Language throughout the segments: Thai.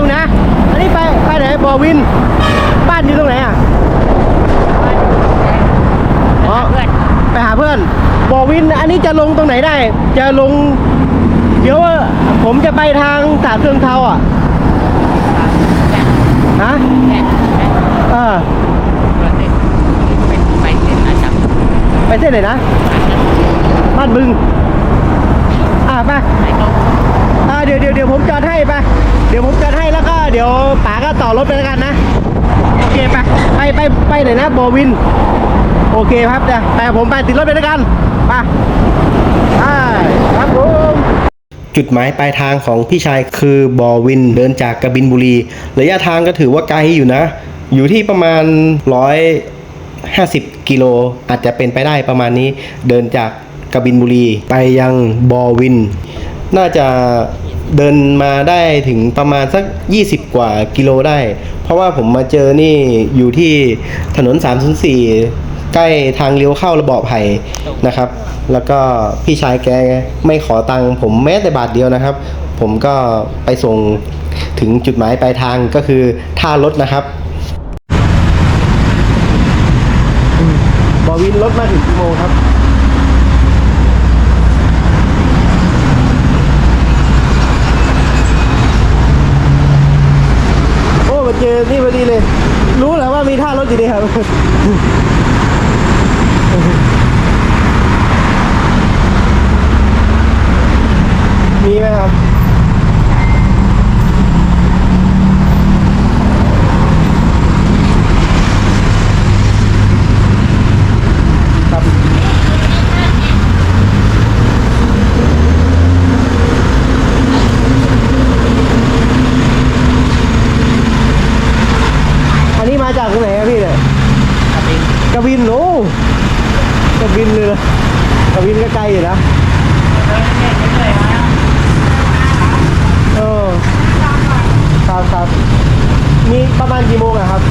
งนะ อันนี้ไปไปไหนบอวิน บ้านอยู่ตรงไหนอะอ๋อเพื่อนไปหาเพื่อนบอวิน อันนี้จะลงตรงไหนได้ จะลง เดี๋ยวผมจะไปทางตาดเครื่องเทาอะฮะแค่แค่เออรถติดเป็นไปเส้นอาจับไปเส้นไหนนะบ้านบึง อ่าไปไอ้ตรงอ่าเดี๋ยวเดี๋ยวเดี๋ยวผมจอดให้ไปเดี๋ยวผมจอดให้แล้วก็เดี๋ ยวป๋าก็ต่อรถไปแล้วกันนะ โอเคไปไปไปไปไหนนะบอวิน โอเคครับเดี๋ยวไปกับผมไปติดรถไปแล้วกันไปไปครับผมจุดหมายปลายทางของพี่ชายคือบอวินเดินจากกระบินบุรี ระยะทางก็ถือว่าไกลอยู่นะ อยู่ที่ประมาณร้อยห้าสิบกิโลอาจจะเป็นไปได้ประมาณนี้ เดินจากกระบินบุรีไปยังบอวิน น่าจะ เดินมาได้ถึงประมาณสัก 20 กว่ากิโลได้ เพราะว่าผมมาเจอนี่อยู่ที่ถนน 304 ใกล้ทางเลี้ยวเข้าระเบาะไผ่นะครับ แล้วก็พี่ชายแกไม่ขอตังค์ผมแม้แต่บาทเดียวนะครับ ผมก็ไปส่งถึงจุดหมายปลายทางก็คือท่ารถนะครับบอวินรถมาถึงกี่โมงครับ มาเจอนี่พอดีเลย รู้แล้วว่ามีท่ารถอยู่ดีครับ มีไหมครับ ครับ อันนี้มาจากตรงไหนครับพี่เนี่ย ขับเอง กบิ นโอ้กระบินเลยเหระบินก็ไกลอยู่นะเออครับครับมีประมาณกี่โมงอะครับ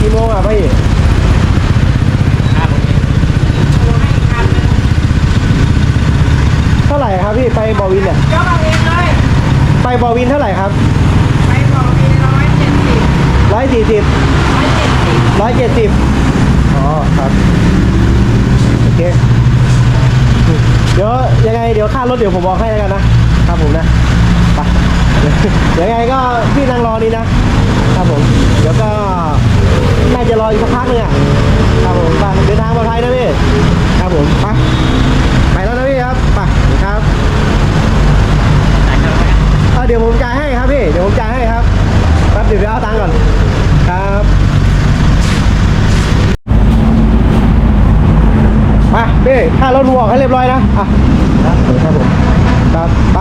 กี่โมงอะพี่ ครับเท่าไหร่ครับพี่ไปบอวินเนี่ยยกเอาเองเลยไปบอวินเท่าไหร่ครับไปบอกมีร้อยเจ็ดสิบร้อยสี่สิบร้อยเจ็ดสิบร้อยเจ็ดสิบอ๋อครับโอเคเดี๋ยวยังไงเดี๋ยวค่ารถเดี๋ยวผมบอกให้แล้วกันนะครับผมนะไปเดี๋ยวยังไงก็พี่นั่งรอนี่นะ ครับผม เดี๋ยวก็น่าจะรออีกสักพักหนึงอะครับผมไปเดินทางปลอดภัยนะพี่ครับผมไปไปแล้วนะพี่ครับไปครับเดี๋ยวผมจ่ายให้ครับพี่เดี๋ยวผมจ่ายให้ครับแป๊บเดี๋ยวไปเอาตังค์ก่อนครับมาพี่ค่ารถหมวกให้เรียบร้อยนะอะครับครับผมครับไป